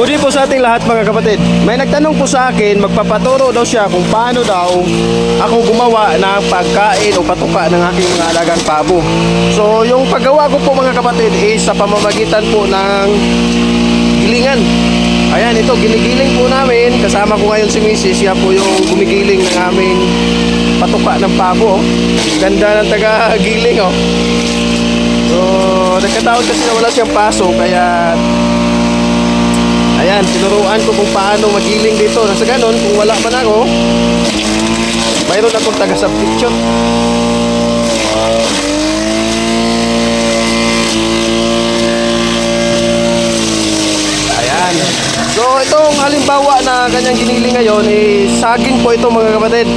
Good po sa ating lahat mga kapatid. May nagtanong po sa akin, magpapaturo daw siya kung paano daw ako gumawa ng pagkain o patuka ng aking mga alagang pabo. So yung paggawa ko po mga kapatid is sa pamamagitan po ng gilingan. Ayan, ito, ginigiling po namin. Kasama ko ngayon si Mrs. Siya po yung gumigiling ng aming patuka ng pabo. Ganda ng taga-giling, oh. So, nagkataon kasi na wala siyang paso, kaya Ayan, tinuruan ko kung paano magiling dito. Nasa ganon, kung wala man ako, mayroon akong taga-substitute. Ayan. So, itong halimbawa na kanyang giniling ngayon, eh, saging po ito mga kapatid.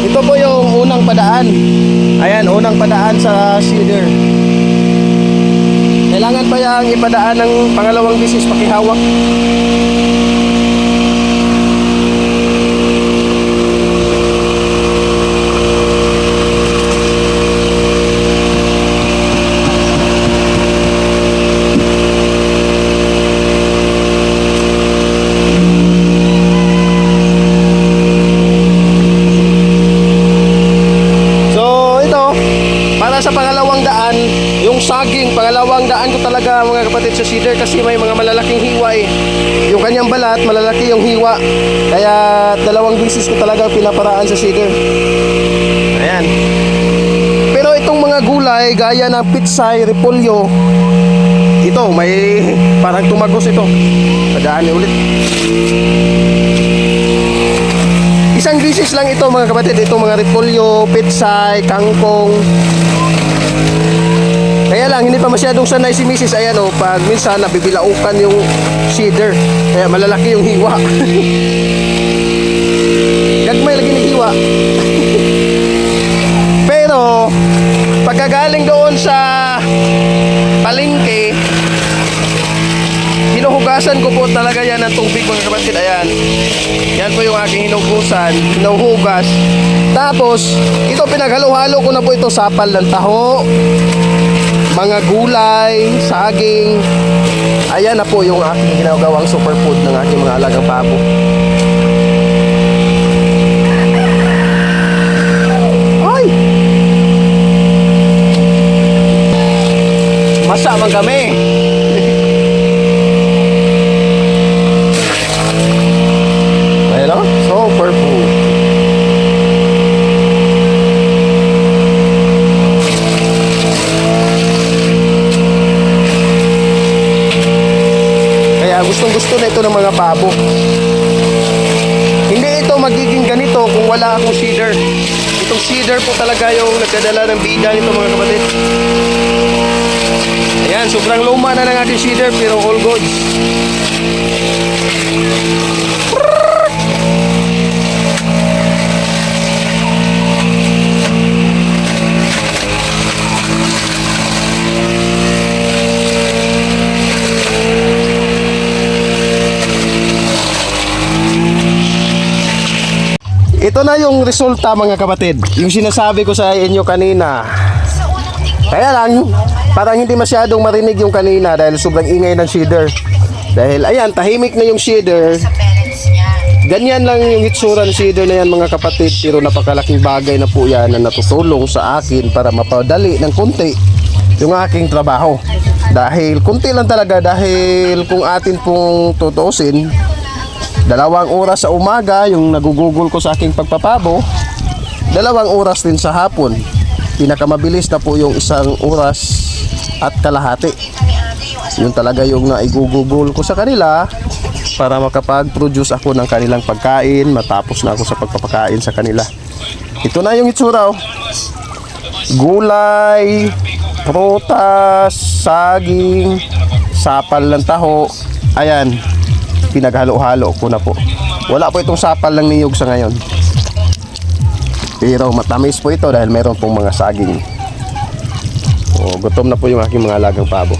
Ito po yung unang padaan. Ayan, unang padaan sa cedar. Kailangan pa yung ipadaan ng pangalawang bisis pakihawak. So ito, para sa pangalawang daan, yung saging, pangalawang daan ko talaga cedar kasi may mga malalaking hiwa eh. Yung kanyang balat, malalaki yung hiwa. Kaya dalawang bisis ko talaga pinaparaan sa cedar. Ayan. Pero itong mga gulay, gaya ng pitsay, repolyo, ito, may parang tumagos ito. Padaan ulit. Isang bisis lang ito mga kapatid. Ito mga repolyo, pitsay, kangkong. Kaya lang, hindi pa masyadong sanay si Mrs. Ayan o, pag minsan nabibilaukan yung cedar. Kaya malalaki yung hiwa. Gagmay lagi ng hiwa. Pero, pagkagaling doon sa palengke, hinuhugasan ko po talaga yan ng tubig mga kapatid. Ayan. Yan po yung aking hinuhugasan, hinuhugas. Tapos, ito pinaghalo-halo ko na po ito sapal ng taho, mga gulay, saging. Ayan na po yung aking ginagawang superfood ng aking mga alagang pabo. Ay! Masamang kami. Ayan o, superfood. Kaya gustong gusto pabo. Hindi ito magiging ganito kung wala akong cedar. Itong cedar po talaga yung nagdadala ng bida nito mga kapatid. Ayan, sobrang luma na ng ating cedar pero all goods. Ito na yung resulta mga kapatid. Yung sinasabi ko sa inyo kanina. Kaya lang, parang hindi masyadong marinig yung kanina dahil sobrang ingay ng shader. Dahil ayan, tahimik na yung shader. Ganyan lang yung itsura ng shader na yan mga kapatid. Pero napakalaking bagay na po yan na natutulong sa akin para mapadali ng konti yung aking trabaho. Dahil konti lang talaga dahil kung atin pong tutusin, dalawang oras sa umaga yung nagugugol ko sa aking pagpapabo, dalawang oras din sa hapon. Pinakamabilis na po yung isang oras at kalahati. Yun talaga yung naigugugol ko sa kanila para makapag-produce ako ng kanilang pagkain matapos na ako sa pagpapakain sa kanila. Ito na yung itsura oh. Gulay, prutas, saging, sapal ng taho. Ayan, pinaghalo-halo ko na po. Wala po itong sapal ng niyog sa ngayon. Pero matamis po ito dahil meron pong mga saging. O, gutom na po yung aking mga alagang pabo.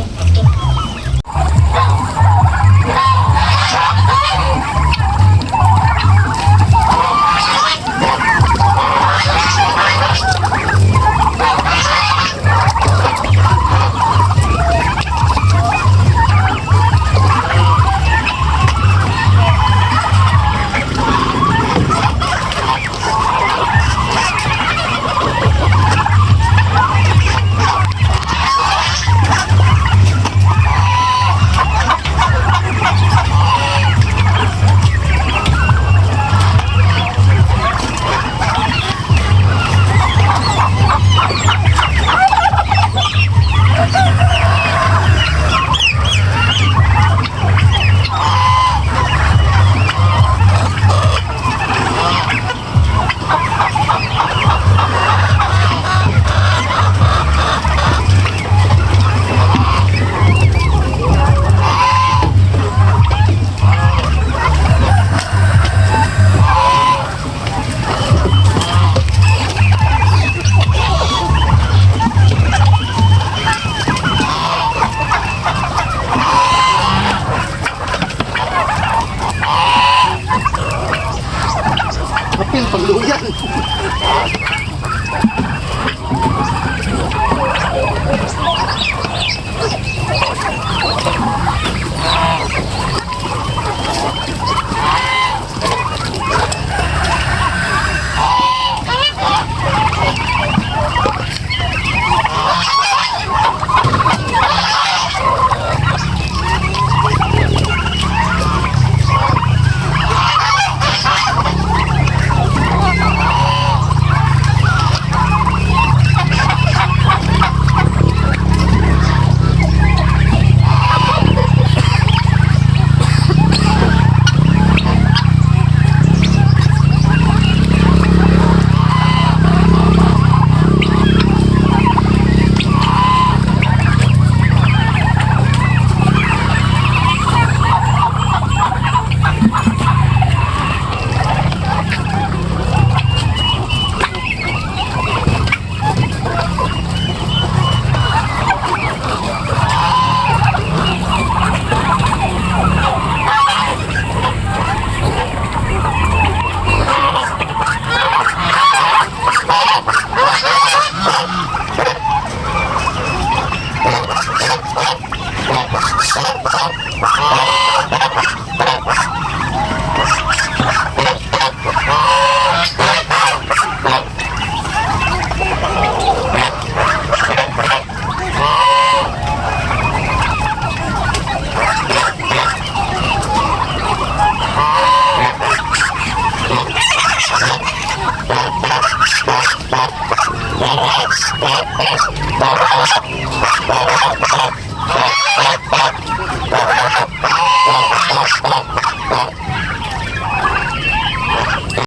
Bye.